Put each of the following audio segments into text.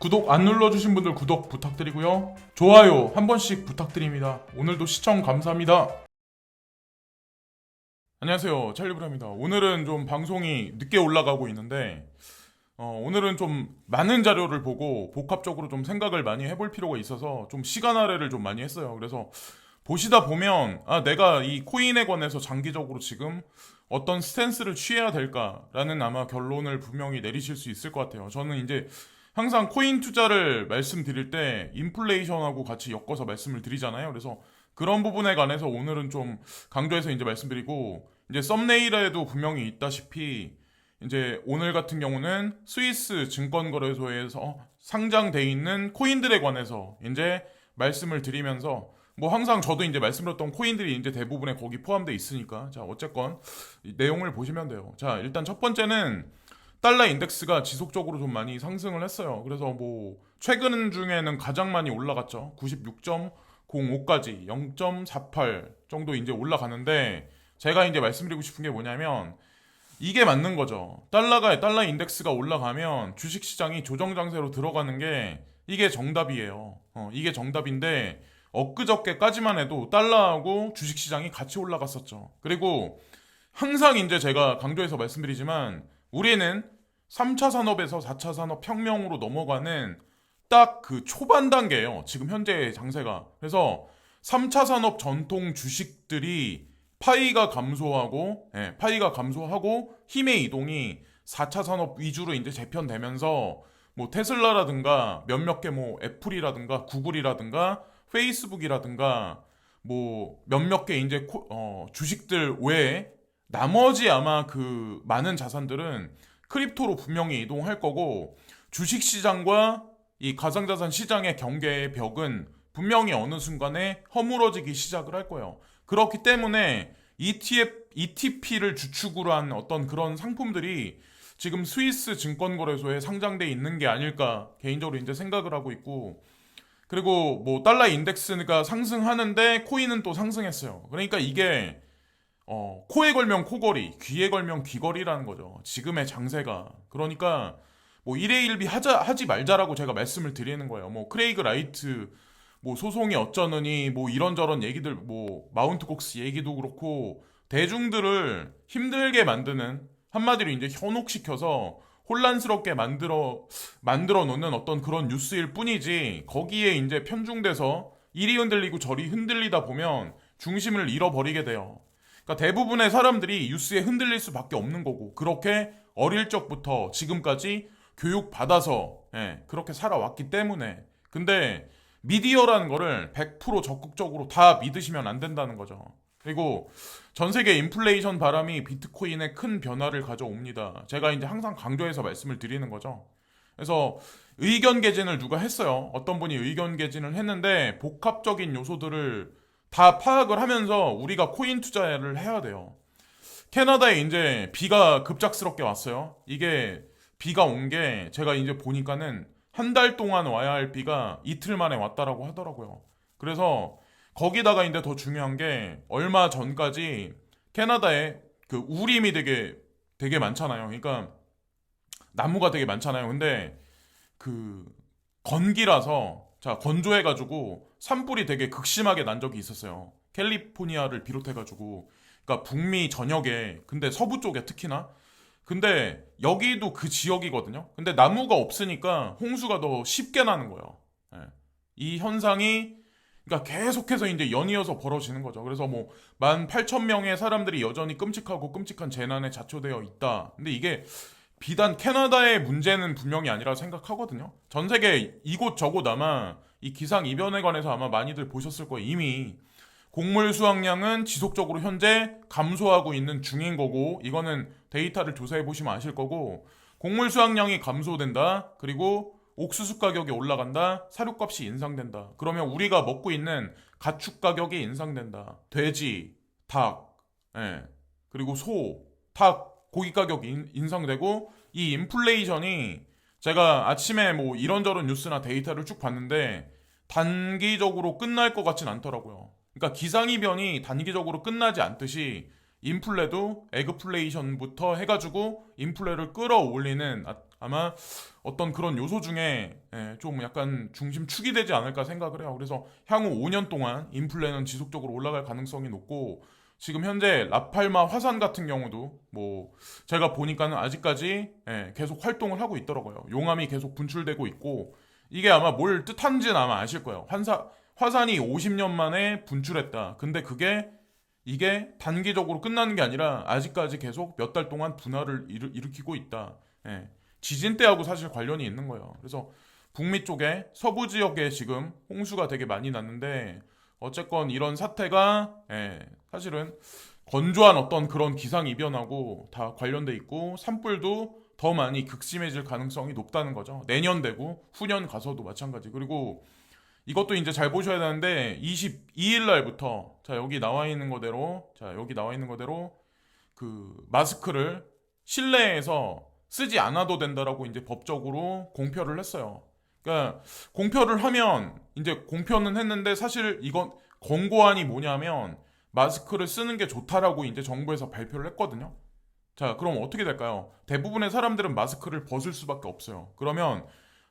구독 안 눌러주신 분들 구독 부탁드리고요. 좋아요 한 번씩 부탁드립니다. 오늘도 시청 감사합니다. 안녕하세요. 찰리브라입니다. 오늘은 좀 방송이 늦게 올라가고 있는데 어, 오늘은 좀 많은 자료를 보고 복합적으로 좀 생각을 많이 해볼 필요가 있어서 좀 시간 할애를 좀 많이 했어요. 그래서 보시다 보면 아 내가 이 코인에 관해서 장기적으로 지금 어떤 스탠스를 취해야 될까라는 아마 결론을 분명히 내리실 수 있을 것 같아요. 저는 이제 항상 코인 투자를 말씀드릴 때 인플레이션하고 같이 엮어서 말씀을 드리잖아요. 그래서 그런 부분에 관해서 오늘은 좀 강조해서 이제 말씀드리고 이제 썸네일에도 분명히 있다시피 이제 오늘 같은 경우는 스위스 증권거래소에서 상장돼 있는 코인들에 관해서 이제 말씀을 드리면서 뭐 항상 저도 이제 말씀드렸던 코인들이 이제 대부분에 거기 포함되어 있으니까 자 어쨌건 이 내용을 보시면 돼요. 자 일단 첫 번째는 달러 인덱스가 지속적으로 좀 많이 상승을 했어요. 그래서 뭐 최근 중에는 가장 많이 올라갔죠. 96.05까지 0.48 정도 이제 올라가는데 제가 이제 말씀드리고 싶은 게 뭐냐면 이게 맞는 거죠. 달러가 달러 인덱스가 올라가면 주식 시장이 조정 장세로 들어가는 게 이게 정답이에요. 어, 이게 정답인데 엊그저께까지만 해도 달러하고 주식 시장이 같이 올라갔었죠. 그리고 항상 이제 제가 강조해서 말씀드리지만 우리는 3차 산업에서 4차 산업 혁명으로 넘어가는 딱 그 초반 단계예요. 지금 현재 장세가. 그래서 3차 산업 전통 주식들이 파이가 감소하고 예, 파이가 감소하고 힘의 이동이 4차 산업 위주로 이제 재편되면서 뭐 테슬라라든가 몇몇 개 뭐 애플이라든가 구글이라든가 페이스북이라든가 뭐 몇몇 개 이제 코- 어, 주식들 외에 나머지 아마 그 많은 자산들은 크립토로 분명히 이동할 거고 주식 시장과 이 가상자산 시장의 경계의 벽은 분명히 어느 순간에 허물어지기 시작을 할 거예요. 그렇기 때문에 ETF, ETP를 주축으로 한 어떤 그런 상품들이 지금 스위스 증권거래소에 상장돼 있는 게 아닐까 개인적으로 이제 생각을 하고 있고 그리고 뭐 달러 인덱스가 상승하는데 코인은 또 상승했어요. 그러니까 이게 어, 코에 걸면 코걸이, 귀에 걸면 귀걸이라는 거죠. 지금의 장세가. 그러니까 뭐 1회 1비 하자 하지 말자라고 제가 말씀을 드리는 거예요. 뭐 크레이그 라이트 뭐 소송이 어쩌느니 뭐 이런저런 얘기들 뭐 마운트 곡스 얘기도 그렇고 대중들을 힘들게 만드는 한마디로 이제 현혹시켜서 혼란스럽게 만들어 만들어 놓는 어떤 그런 뉴스일 뿐이지 거기에 이제 편중돼서 이리 흔들리고 저리 흔들리다 보면 중심을 잃어버리게 돼요. 그러니까 대부분의 사람들이 뉴스에 흔들릴 수밖에 없는 거고 그렇게 어릴 적부터 지금까지 교육 받아서 예, 그렇게 살아왔기 때문에 근데 미디어라는 거를 100% 적극적으로 다 믿으시면 안 된다는 거죠. 그리고 전 세계 인플레이션 바람이 비트코인에 큰 변화를 가져옵니다. 제가 이제 항상 강조해서 말씀을 드리는 거죠. 그래서 의견 개진을 누가 했어요. 어떤 분이 의견 개진을 했는데 복합적인 요소들을 다 파악을 하면서 우리가 코인 투자를 해야 돼요. 캐나다에 이제 비가 급작스럽게 왔어요. 이게 비가 온 게 제가 이제 보니까는 한 달 동안 와야 할 비가 이틀 만에 왔다라고 하더라고요. 그래서 거기다가 이제 더 중요한 게 얼마 전까지 캐나다에 그 우림이 되게 되게 많잖아요. 그러니까 나무가 되게 많잖아요. 근데 그 건기라서 자 건조해가지고 산불이 되게 극심하게 난 적이 있었어요. 캘리포니아를 비롯해가지고 그러니까 북미 전역에 근데 서부 쪽에 특히나 근데 여기도 그 지역이거든요. 근데 나무가 없으니까 홍수가 더 쉽게 나는 거예요. 예. 이 현상이 그러니까 계속해서 이제 연이어서 벌어지는 거죠. 그래서 뭐만 8천 명의 사람들이 여전히 끔찍하고 끔찍한 재난에 자초되어 있다. 근데 이게 비단 캐나다의 문제는 분명히 아니라 생각하거든요. 전 세계 이곳 저곳 아마 이 기상 이변에 관해서 아마 많이들 보셨을 거예요. 이미 곡물 수확량은 지속적으로 현재 감소하고 있는 중인 거고 이거는 데이터를 조사해 보시면 아실 거고 곡물 수확량이 감소된다. 그리고 옥수수 가격이 올라간다. 사료값이 인상된다. 그러면 우리가 먹고 있는 가축 가격이 인상된다. 돼지, 닭, 예. 그리고 소, 닭, 고기 가격이 인- 인상되고 이 인플레이션이 제가 아침에 뭐 이런저런 뉴스나 데이터를 쭉 봤는데 단기적으로 끝날 것 같진 않더라고요. 그러니까 기상이변이 단기적으로 끝나지 않듯이 인플레도 에그플레이션부터 해가지고 인플레를 끌어올리는 아- 아마 어떤 그런 요소 중에 예, 좀 약간 중심축이 되지 않을까 생각을 해요. 그래서 향후 5년 동안 인플레는 지속적으로 올라갈 가능성이 높고 지금 현재 라팔마 화산 같은 경우도 뭐 제가 보니까는 아직까지 예, 계속 활동을 하고 있더라고요. 용암이 계속 분출되고 있고 이게 아마 뭘 뜻하는지는 아마 아실 거예요. 환사, 화산이 50년 만에 분출했다. 근데 그게 이게 단기적으로 끝나는 게 아니라 아직까지 계속 몇 달 동안 분화를 일으, 일으키고 있다. 예. 지진 때하고 사실 관련이 있는 거예요. 그래서 북미 쪽에 서부 지역에 지금 홍수가 되게 많이 났는데 어쨌건 이런 사태가 예, 사실은 건조한 어떤 그런 기상 이변하고 다 관련돼 있고 산불도 더 많이 극심해질 가능성이 높다는 거죠. 내년 되고 후년 가서도 마찬가지. 그리고 이것도 이제 잘 보셔야 되는데 22일 날부터 자 여기 나와 있는 거대로 자 여기 나와 있는 거대로 그 마스크를 실내에서 쓰지 않아도 된다라고 이제 법적으로 공표를 했어요. 그러니까 공표를 하면 이제 공표는 했는데 사실 이건 권고안이 뭐냐면 마스크를 쓰는 게 좋다라고 이제 정부에서 발표를 했거든요. 자, 그럼 어떻게 될까요? 대부분의 사람들은 마스크를 벗을 수밖에 없어요. 그러면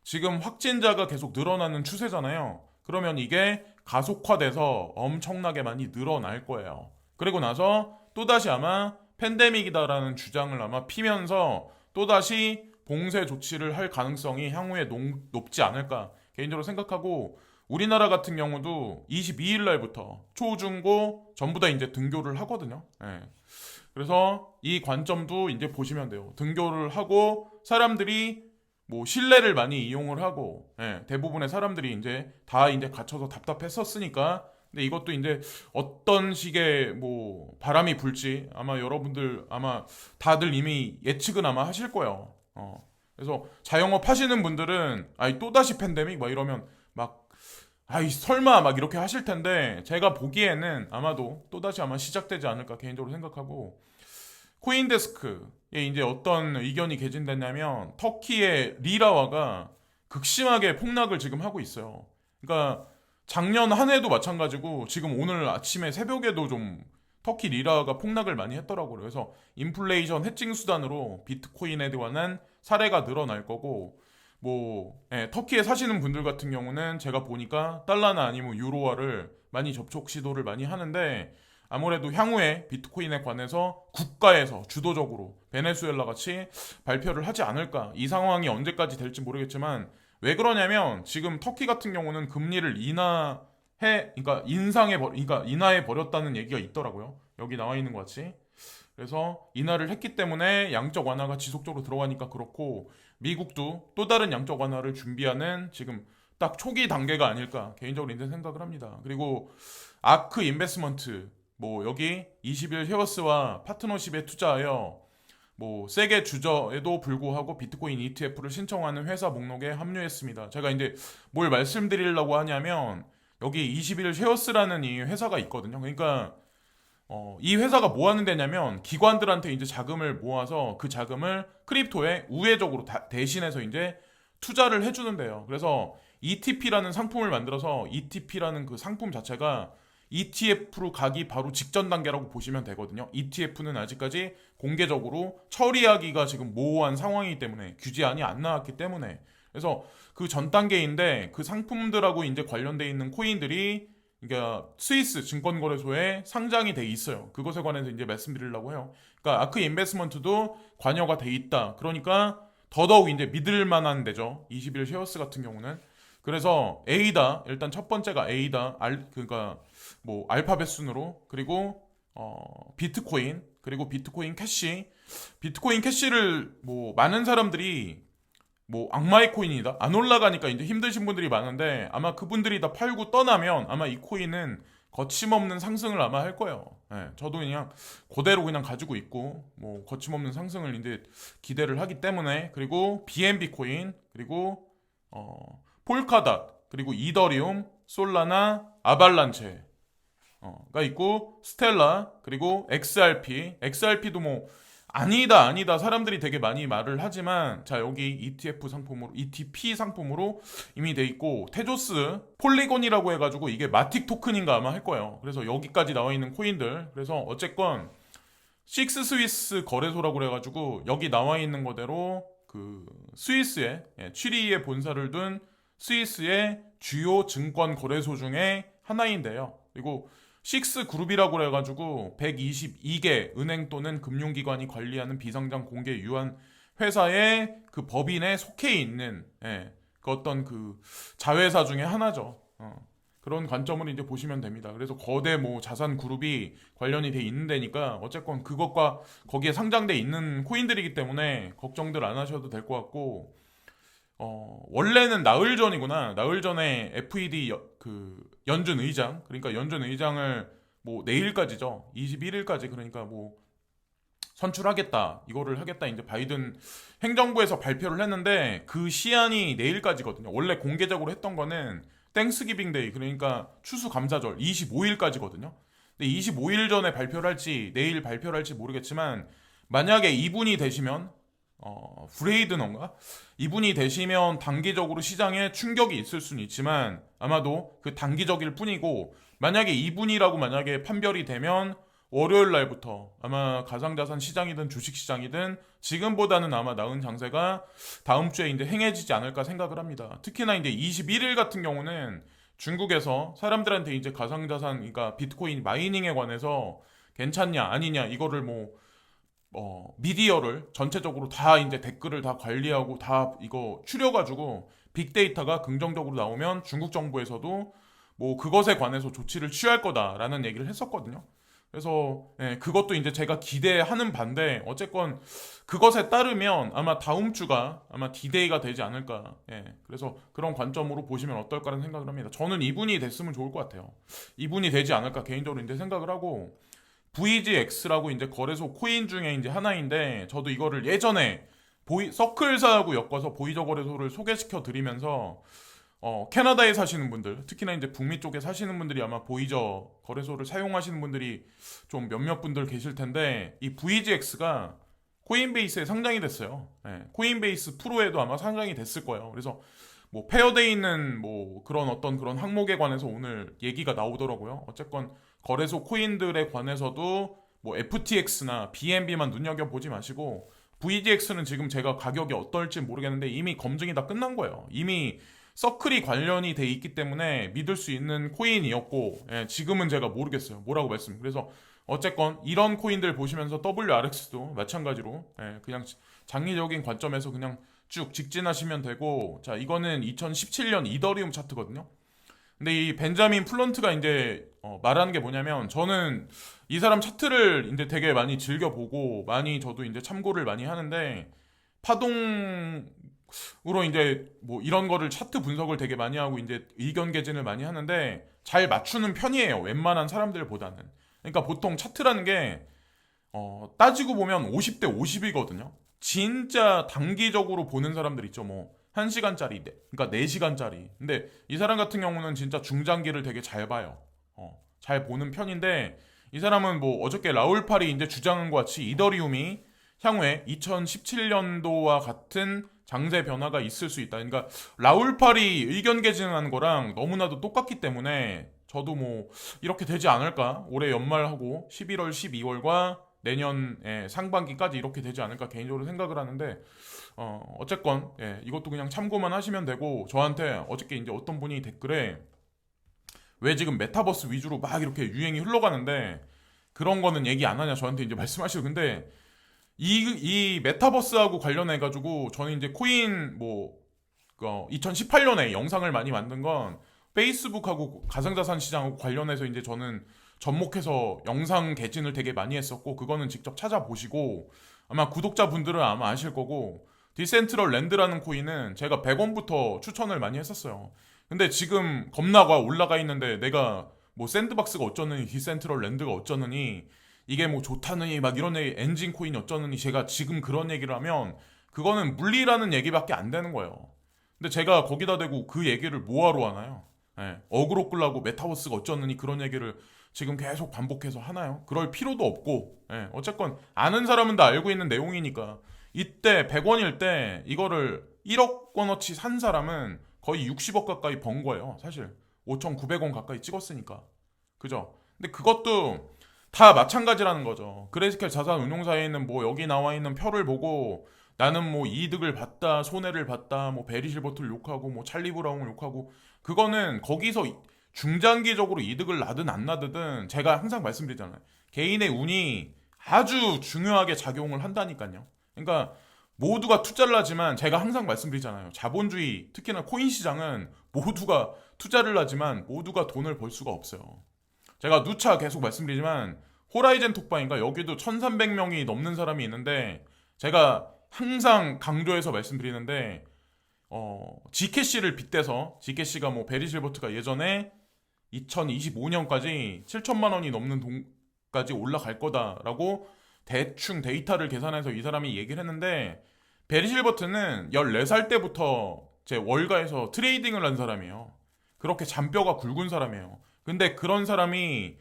지금 확진자가 계속 늘어나는 추세잖아요. 그러면 이게 가속화돼서 엄청나게 많이 늘어날 거예요. 그리고 나서 또다시 아마 팬데믹이다라는 주장을 아마 피면서 또다시 봉쇄 조치를 할 가능성이 향후에 농- 높지 않을까 개인적으로 생각하고 우리나라 같은 경우도 22일 날부터 초, 중, 고 전부 다 이제 등교를 하거든요. 예. 그래서 이 관점도 이제 보시면 돼요. 등교를 하고 사람들이 뭐 실내를 많이 이용을 하고 예, 대부분의 사람들이 이제 다 이제 갇혀서 답답했었으니까 근데 이것도 이제 어떤 식의 뭐 바람이 불지 아마 여러분들 아마 다들 이미 예측은 아마 하실 거예요. 어. 그래서 자영업 하시는 분들은 아이 또다시 팬데믹 막 이러면 막 아이 설마 막 이렇게 하실 텐데 제가 보기에는 아마도 또다시 아마 시작되지 않을까 개인적으로 생각하고 코인데스크에 이제 어떤 의견이 개진됐냐면 터키의 리라화가 극심하게 폭락을 지금 하고 있어요. 그러니까 작년 한 해도 마찬가지고 지금 오늘 아침에 새벽에도 좀 터키 리라가 폭락을 많이 했더라고요. 그래서 인플레이션 해칭 수단으로 비트코인에 관한 사례가 늘어날 거고 뭐 예, 터키에 사시는 분들 같은 경우는 제가 보니까 달러나 아니면 유로화를 많이 접촉 시도를 많이 하는데 아무래도 향후에 비트코인에 관해서 국가에서 주도적으로 베네수엘라 같이 발표를 하지 않을까. 이 상황이 언제까지 될지 모르겠지만 왜 그러냐면 지금 터키 같은 경우는 금리를 인하 해 그러니까 인상해 버 그러니까 인하해 버렸다는 얘기가 있더라고요. 여기 나와 있는 것 같이 그래서 인하를 했기 때문에 양적 완화가 지속적으로 들어가니까 그렇고 미국도 또 다른 양적 완화를 준비하는 지금 딱 초기 단계가 아닐까 개인적으로 이제 생각을 합니다. 그리고 아크 인베스먼트 뭐 여기 20일 헤어스와 파트너십에 투자하여 뭐 세계 주저에도 불구하고 비트코인 ETF를 신청하는 회사 목록에 합류했습니다. 제가 이제 뭘 말씀드리려고 하냐면 여기 21일 쉐어스라는 이 회사가 있거든요. 그러니까 어, 이 회사가 뭐 하는 데냐면 기관들한테 이제 자금을 모아서 그 자금을 크립토에 우회적으로 다- 대신해서 이제 투자를 해주는데요. 그래서 ETP라는 상품을 만들어서 ETP라는 그 상품 자체가 ETF로 가기 바로 직전 단계라고 보시면 되거든요. ETF는 아직까지 공개적으로 처리하기가 지금 모호한 상황이기 때문에 규제안이 안 나왔기 때문에 그래서 그 전 단계인데 그 상품들하고 이제 관련돼 있는 코인들이 그러니까 스위스 증권거래소에 상장이 돼 있어요. 그것에 관해서 이제 말씀드리려고 해요. 그러니까 아크 인베스먼트도 관여가 돼 있다. 그러니까 더더욱 이제 믿을 만한 데죠. 21 쉐어스 같은 경우는. 그래서 A다. 일단 첫 번째가 A다. 알 그러니까 뭐 알파벳 순으로 그리고 어 비트코인 그리고 비트코인 캐시 비트코인 캐시를 뭐 많은 사람들이 뭐 악마의 코인이다 안 올라가니까 이제 힘드신 분들이 많은데 아마 그분들이 다 팔고 떠나면 아마 이 코인은 거침없는 상승을 아마 할 거예요. 예, 저도 그냥 그대로 그냥 가지고 있고 뭐 거침없는 상승을 이제 기대를 하기 때문에 그리고 BNB 코인 그리고 어 폴카닷 그리고 이더리움 솔라나 아발란체 어가 있고 스텔라 그리고 XRP XRP도 뭐 아니다 아니다. 사람들이 되게 많이 말을 하지만 자 여기 ETF 상품으로 ETP 상품으로 이미 돼 있고 테조스 폴리곤이라고 해가지고 이게 마틱 토큰인가 아마 할 거예요. 그래서 여기까지 나와 있는 코인들. 그래서 어쨌건 식스 스위스 거래소라고 그래가지고 여기 나와 있는 거대로 그 스위스에 예, 취리히에 본사를 둔 스위스의 주요 증권 거래소 중에 하나인데요. 그리고 식스 그룹이라고 해가지고 122개 은행 또는 금융기관이 관리하는 비상장 공개 유한 회사의 그 법인에 속해 있는 예, 그 어떤 그 자회사 중에 하나죠. 어, 그런 관점을 이제 보시면 됩니다. 그래서 거대 뭐 자산 그룹이 관련이 돼 있는 데니까 어쨌건 그것과 거기에 상장돼 있는 코인들이기 때문에 걱정들 안 하셔도 될 것 같고 어, 원래는 나흘 전이구나. 나흘 전에 FED 여- 그 연준 의장, 그러니까 연준 의장을 뭐 내일까지죠. 21일까지 그러니까 뭐 선출하겠다. 이거를 하겠다. 이제 바이든 행정부에서 발표를 했는데 그 시한이 내일까지거든요. 원래 공개적으로 했던 거는 땡스기빙 데이 그러니까 추수 감사절 25일까지거든요. 근데 25일 전에 발표를 할지 내일 발표를 할지 모르겠지만 만약에 이분이 되시면 어, 브레이드넌가 이분이 되시면 단기적으로 시장에 충격이 있을 수는 있지만 아마도 그 단기적일 뿐이고 만약에 이분이라고 만약에 판별이 되면 월요일 날부터 아마 가상자산 시장이든 주식 시장이든 지금보다는 아마 나은 장세가 다음 주에 이제 행해지지 않을까 생각을 합니다. 특히나 이제 21일 같은 경우는 중국에서 사람들한테 이제 가상자산, 그러니까 비트코인 마이닝에 관해서 괜찮냐 아니냐 이거를 뭐 어, 미디어를 전체적으로 다 이제 댓글을 다 관리하고 다 이거 추려가지고 빅데이터가 긍정적으로 나오면 중국 정부에서도 뭐 그것에 관해서 조치를 취할 거다라는 얘기를 했었거든요. 그래서 예, 그것도 이제 제가 기대하는 반대 어쨌건 그것에 따르면 아마 다음 주가 아마 디데이가 되지 않을까. 예, 그래서 그런 관점으로 보시면 어떨까라는 생각을 합니다. 저는 이분이 됐으면 좋을 것 같아요. 이분이 되지 않을까 개인적으로 이제 생각을 하고 VGX라고 이제 거래소 코인 중에 이제 하나인데 저도 이거를 예전에 보이 서클사하고 엮어서 보이저 거래소를 소개시켜 드리면서 어, 캐나다에 사시는 분들, 특히나 이제 북미 쪽에 사시는 분들이 아마 보이저 거래소를 사용하시는 분들이 좀 몇몇 분들 계실 텐데 이 VGX가 코인베이스에 상장이 됐어요. 예, 코인베이스 프로에도 아마 상장이 됐을 거예요. 그래서 뭐 페어돼 있는 뭐 그런 어떤 그런 항목에 관해서 오늘 얘기가 나오더라고요. 어쨌건 거래소 코인들에 관해서도 뭐 FTX나 BNB만 눈여겨 보지 마시고 VGX는 지금 제가 가격이 어떨지 모르겠는데 이미 검증이 다 끝난 거예요. 이미 서클이 관련이 돼 있기 때문에 믿을 수 있는 코인이었고 예, 지금은 제가 모르겠어요. 뭐라고 말씀. 그래서 어쨌건 이런 코인들 보시면서 WRX도 마찬가지로 예, 그냥 장기적인 관점에서 그냥 쭉 직진하시면 되고 자 이거는 2017년 이더리움 차트거든요. 근데 이 벤자민 플런트가 이제 어, 말하는 게 뭐냐면 저는 이 사람 차트를 이제 되게 많이 즐겨 보고 많이 저도 이제 참고를 많이 하는데 파동으로 이제 뭐 이런 거를 차트 분석을 되게 많이 하고 이제 의견 개진을 많이 하는데 잘 맞추는 편이에요. 웬만한 사람들보다는. 그러니까 보통 차트라는 게 어, 따지고 보면 50대 50이거든요. 진짜 단기적으로 보는 사람들 있죠. 뭐 1시간짜리, 그러니까 4시간짜리. 근데 이 사람 같은 경우는 진짜 중장기를 되게 잘 봐요. 어, 잘 보는 편인데 이 사람은 뭐 어저께 라울팔이 이제 주장한 것 같이 이더리움이 향후에 2017년도와 같은 장세 변화가 있을 수 있다. 그러니까 라울팔이 의견 개진한 거랑 너무나도 똑같기 때문에 저도 뭐 이렇게 되지 않을까 올해 연말하고 11월, 12월과 내년 예, 상반기까지 이렇게 되지 않을까 개인적으로 생각을 하는데 어, 어쨌건 예, 이것도 그냥 참고만 하시면 되고 저한테 어저께 이제 어떤 분이 댓글에 왜 지금 메타버스 위주로 막 이렇게 유행이 흘러가는데 그런 거는 얘기 안 하냐 저한테 이제 말씀하시고 근데 이, 이 메타버스하고 관련해 가지고 저는 이제 코인 뭐 어, 2018년에 영상을 많이 만든 건 페이스북하고 가상자산 시장하고 관련해서 이제 저는 접목해서 영상 개진을 되게 많이 했었고 그거는 직접 찾아보시고 아마 구독자분들은 아마 아실 거고 디센트럴 랜드라는 코인은 제가 100원부터 추천을 많이 했었어요. 근데 지금 겁나가 올라가 있는데 내가 뭐 샌드박스가 어쩌느니 디센트럴 랜드가 어쩌느니 이게 뭐 좋다느니 막 이런 얘기 엔진 코인이 어쩌느니 제가 지금 그런 얘기를 하면 그거는 물리라는 얘기밖에 안 되는 거예요. 근데 제가 거기다 대고 그 얘기를 뭐하러 하나요? 예, 어그로 끌라고 메타버스가 어쩌느니 그런 얘기를 지금 계속 반복해서 하나요? 그럴 필요도 없고 예, 어쨌건 아는 사람은 다 알고 있는 내용이니까 이때 100원일 때 이거를 1억 원어치 산 사람은 거의 60억 가까이 번 거예요 사실 5,900원 가까이 찍었으니까 그죠? 근데 그것도 다 마찬가지라는 거죠 그레이스켈 자산운용사에 있는 뭐 여기 나와 있는 표를 보고 나는 뭐 이득을 봤다, 손해를 봤다, 뭐 베리 실버트를 욕하고 뭐 찰리 브라운을 욕하고 그거는 거기서 이- 중장기적으로 이득을 나든 안 나든 제가 항상 말씀드리잖아요. 개인의 운이 아주 중요하게 작용을 한다니까요. 그러니까 모두가 투자를 하지만 제가 항상 말씀드리잖아요. 자본주의 특히나 코인 시장은 모두가 투자를 하지만 모두가 돈을 벌 수가 없어요. 제가 누차 계속 말씀드리지만 호라이젠 톡방인가 여기도 1300명이 넘는 사람이 있는데 제가 항상 강조해서 말씀드리는데 어, 지케씨를 빗대서 지케씨가 뭐 베리 실버트가 예전에 2025년까지 7천만 원이 넘는 돈까지 올라갈 거다라고 대충 데이터를 계산해서 이 사람이 얘기를 했는데 베리 실버트는 14살 때부터 제 월가에서 트레이딩을 한 사람이에요. 그렇게 잔뼈가 굵은 사람이에요. 근데 그런 사람이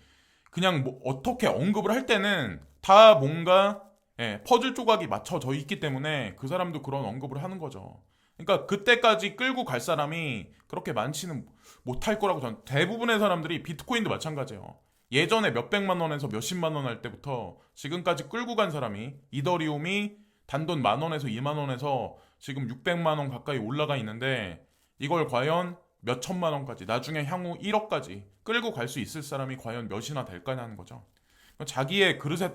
그냥 뭐 어떻게 언급을 할 때는 다 뭔가 예, 퍼즐 조각이 맞춰져 있기 때문에 그 사람도 그런 언급을 하는 거죠. 그러니까 그때까지 끌고 갈 사람이 그렇게 많지는 못할 거라고 저는 대부분의 사람들이 비트코인도 마찬가지예요. 예전에 몇백만 원에서 몇십만 원 할 때부터 지금까지 끌고 간 사람이 이더리움이 단돈 만 원에서 2만 원에서 지금 600만 원 가까이 올라가 있는데 이걸 과연 몇 천만 원까지 나중에 향후 1억까지 끌고 갈 수 있을 사람이 과연 몇이나 될까냐는 거죠. 자기의 그릇에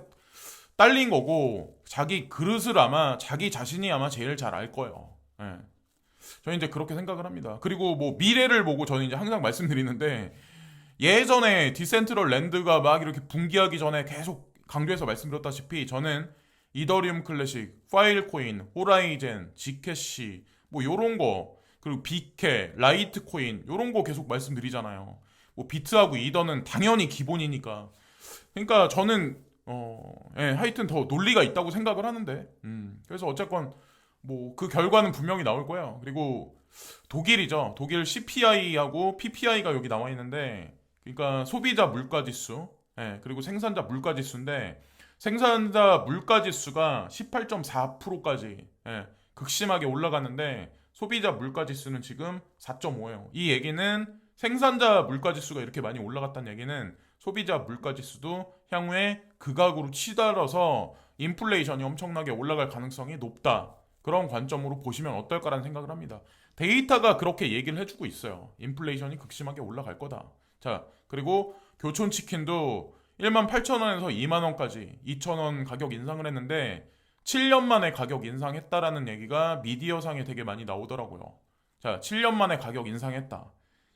딸린 거고 자기 그릇을 아마 자기 자신이 아마 제일 잘 알 거예요. 예. 저는 이제 그렇게 생각을 합니다. 그리고 뭐 미래를 보고 저는 이제 항상 말씀드리는데 예전에 디센트럴 랜드가 막 이렇게 붕괴하기 전에 계속 강조해서 말씀드렸다시피 저는 이더리움 클래식, 파일코인, 호라이젠, 지캐시 뭐 요런 거 그리고 비케, 라이트코인 요런 거 계속 말씀드리잖아요. 뭐 비트하고 이더는 당연히 기본이니까. 그러니까 저는 어, 예, 하여튼 더 논리가 있다고 생각을 하는데. 음, 그래서 어쨌건 뭐 그 결과는 분명히 나올 거예요. 그리고 독일이죠. 독일 CPI하고 PPI가 여기 나와 있는데, 그러니까 소비자 물가 지수, 예, 그리고 생산자 물가 지수인데 생산자 물가 지수가 18.4%까지 예, 극심하게 올라갔는데 소비자 물가 지수는 지금 4.5예요. 이 얘기는 생산자 물가 지수가 이렇게 많이 올라갔다는 얘기는 소비자 물가 지수도 향후에 극악으로 치달아서 인플레이션이 엄청나게 올라갈 가능성이 높다. 그런 관점으로 보시면 어떨까라는 생각을 합니다. 데이터가 그렇게 얘기를 해주고 있어요. 인플레이션이 극심하게 올라갈 거다. 자, 그리고 교촌 치킨도 1만 8천 원에서 2만 원까지 2천 원 가격 인상을 했는데 7년 만에 가격 인상했다라는 얘기가 미디어상에 되게 많이 나오더라고요. 자, 7년 만에 가격 인상했다.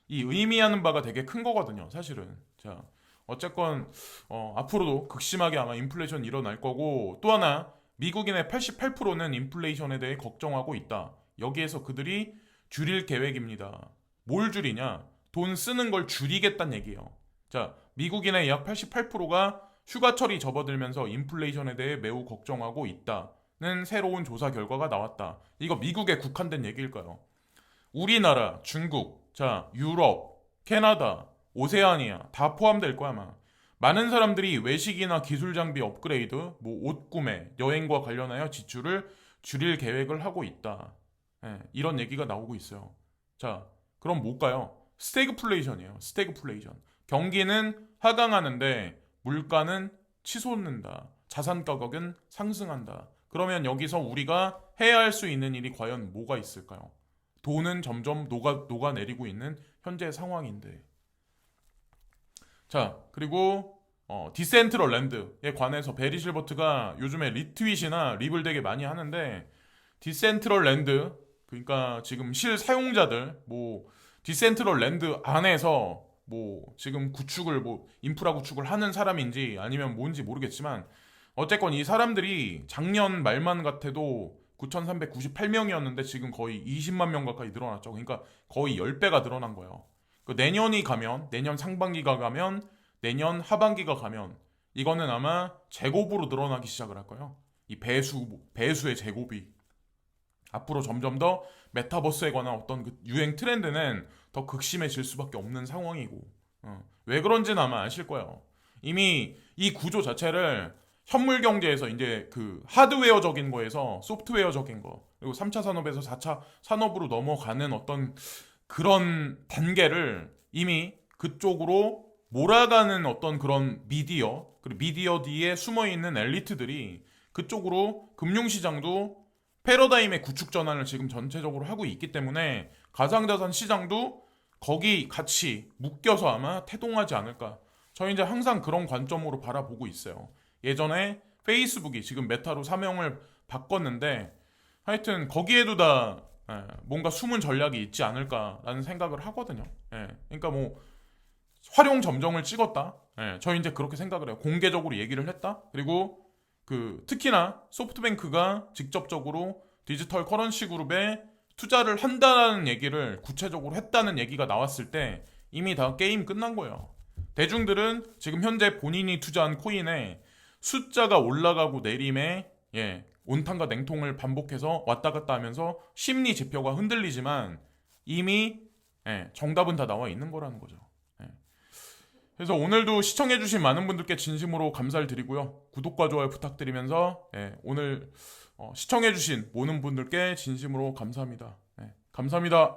이 의미하는 바가 되게 큰 거거든요, 사실은. 자, 어쨌건 어, 앞으로도 극심하게 아마 인플레이션 일어날 거고 또 하나 미국인의 88%는 인플레이션에 대해 걱정하고 있다. 여기에서 그들이 줄일 계획입니다. 뭘 줄이냐? 돈 쓰는 걸 줄이겠다는 얘기예요. 자, 미국인의 약 88%가 휴가철이 접어들면서 인플레이션에 대해 매우 걱정하고 있다는 새로운 조사 결과가 나왔다. 이거 미국에 국한된 얘기일까요? 우리나라, 중국, 자, 유럽, 캐나다, 오세아니아 다 포함될 거야 아마. 많은 사람들이 외식이나 기술 장비 업그레이드, 뭐 옷 구매, 여행과 관련하여 지출을 줄일 계획을 하고 있다. 예, 이런 얘기가 나오고 있어요. 자, 그럼 뭘까요? 스태그플레이션이에요. 스태그플레이션. 경기는 하강하는데 물가는 치솟는다. 자산 가격은 상승한다. 그러면 여기서 우리가 해야 할 수 있는 일이 과연 뭐가 있을까요? 돈은 점점 녹아 녹아내리고 있는 현재 상황인데. 자, 그리고 어, 디센트럴 랜드에 관해서 베리 실버트가 요즘에 리트윗이나 립을 되게 많이 하는데 디센트럴 랜드 그러니까 지금 실 사용자들 뭐 디센트럴 랜드 안에서 뭐 지금 구축을 뭐 인프라 구축을 하는 사람인지 아니면 뭔지 모르겠지만 어쨌건 이 사람들이 작년 말만 같아도 9,398명이었는데 지금 거의 20만 명 가까이 늘어났죠. 그러니까 거의 10배가 늘어난 거예요. 그 내년이 가면 내년 상반기가 가면 내년 하반기가 가면 이거는 아마 제곱으로 늘어나기 시작을 할 거예요. 이 배수 배수의 제곱이 앞으로 점점 더 메타버스에 관한 어떤 그 유행 트렌드는 더 극심해질 수밖에 없는 상황이고 어, 왜 그런지는 아마 아실 거예요. 이미 이 구조 자체를 현물 경제에서 이제 그 하드웨어적인 거에서 소프트웨어적인 거 그리고 3차 산업에서 4차 산업으로 넘어가는 어떤 그런 단계를 이미 그쪽으로 몰아가는 어떤 그런 미디어 그리고 미디어 뒤에 숨어 있는 엘리트들이 그쪽으로 금융시장도 패러다임의 구축 전환을 지금 전체적으로 하고 있기 때문에 가상자산 시장도 거기 같이 묶여서 아마 태동하지 않을까. 저희 이제 항상 그런 관점으로 바라보고 있어요. 예전에 페이스북이 지금 메타로 사명을 바꿨는데 하여튼 거기에도 다 예, 뭔가 숨은 전략이 있지 않을까라는 생각을 하거든요. 예, 그러니까 뭐 활용 점정을 찍었다. 예, 저희 이제 그렇게 생각을 해요. 공개적으로 얘기를 했다. 그리고 그 특히나 소프트뱅크가 직접적으로 디지털 커런시 그룹에 투자를 한다는 얘기를 구체적으로 했다는 얘기가 나왔을 때 이미 다 게임 끝난 거예요. 대중들은 지금 현재 본인이 투자한 코인에 숫자가 올라가고 내림에 예, 온탕과 냉통을 반복해서 왔다 갔다 하면서 심리 지표가 흔들리지만 이미 예, 정답은 다 나와 있는 거라는 거죠. 예. 그래서 오늘도 시청해주신 많은 분들께 진심으로 감사를 드리고요. 구독과 좋아요 부탁드리면서 예, 오늘 어, 시청해주신 모든 분들께 진심으로 감사합니다. 예, 감사합니다.